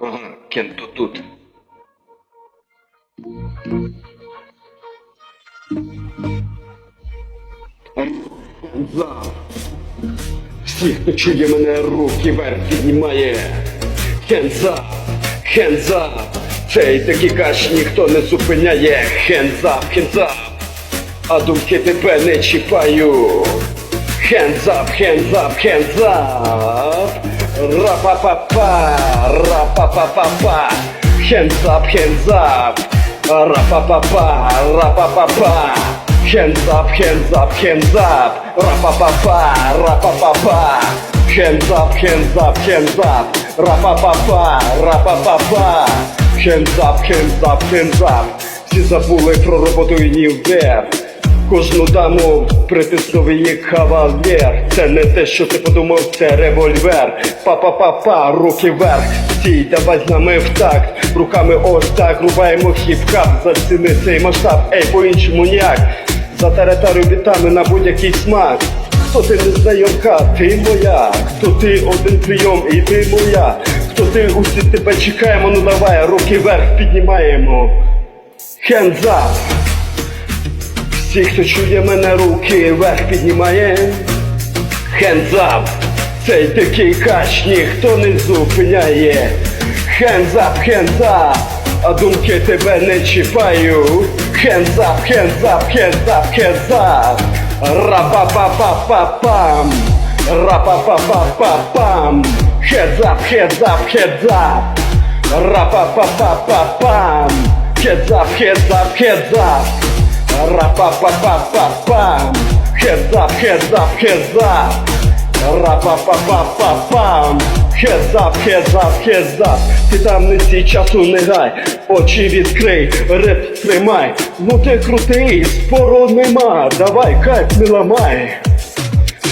Ага, Кенто тут. За. Всі, хто чує мене, руки вверх піднімає. Up, hands. Цей такий каш ніхто не зупиняє. Up, hands. А думки тебе не чіпаю. Hands up, hands up, hands up. Ра-па-па-па, ра-па-па-па-па. Hands up, hands up. Ра-па-па-па, ра-па-па-па. Hands up, hands up, hands up. Ра-па-па-па, ра-па-па-па. Hands up, hands up, hands up. Ра-па-па-па, ра-па-па-па. Hands up, hands up, hands up. Всі забули про роботу і ні вверх. Кожну даму притиснув її кавалер. Це не те, що ти подумав, це револьвер. Па-па-па-па, руки вверх. Стій, давай з нами в такт. Руками ось так рубаємо хіп-хап. Заціни цей масштаб, ей, по-іншому ніяк. За Затаретарю вітами на будь-який смак. Хто ти незнайомка, ти моя. Хто ти один прийом і ти моя. Хто ти усі тебе чекаємо, ну давай, руки вверх піднімаємо. Hands up. Всі, хто чує мене, руки вверх піднімає. Hands up. Цей такий кач ніхто не зупиняє. Hands up, hands up. А думки тебе не чіпаю. Hands up, hands up, hands up, hands up. Ра-па-па-па-па-пам. Ра-па-па-па-па-пам. Heads up, heads up, heads up. Ра-па-па-па-па-пам. Heads up, heads up, heads up. Ра-па-па-па-па-пам. Heads up, heads up, heads up. Ра-па-па-па-па-пам. Heads up, heads up, heads up. Ти там не стій часу не гай, очі відкрий, реп тримай. Ну ти крутий, спору нема. Давай, кайф не ламай.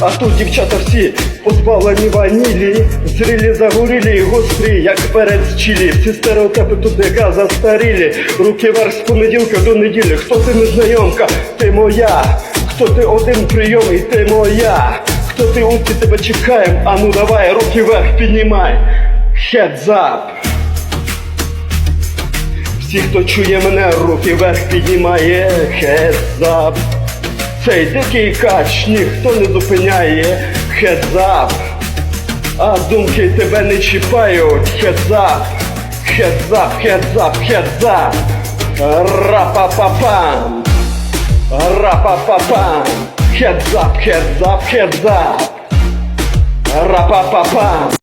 А тут дівчата всі позбавлені ванілі, зрілі загорілі гострі, як перець чилі. Всі стереотипи тут яка застарілі. Руки вверх з понеділка до неділі. Хто ти незнайомка? Ти моя. Хто ти один прийом і ти моя. Хто ти усі тебе чекаєм? А ну давай, руки вверх піднімай. Heads up. Всі, хто чує мене, руки вверх піднімає. Heads up. Цей дикий кач ніхто не зупиняє. Heads up. А думки тебе не чіпають. Heads up. Heads up, heads up, heads up. Ра-па-па-пам. Ра-па-па-пам. Heads up, heads up, heads up. Ра-па-па-пам.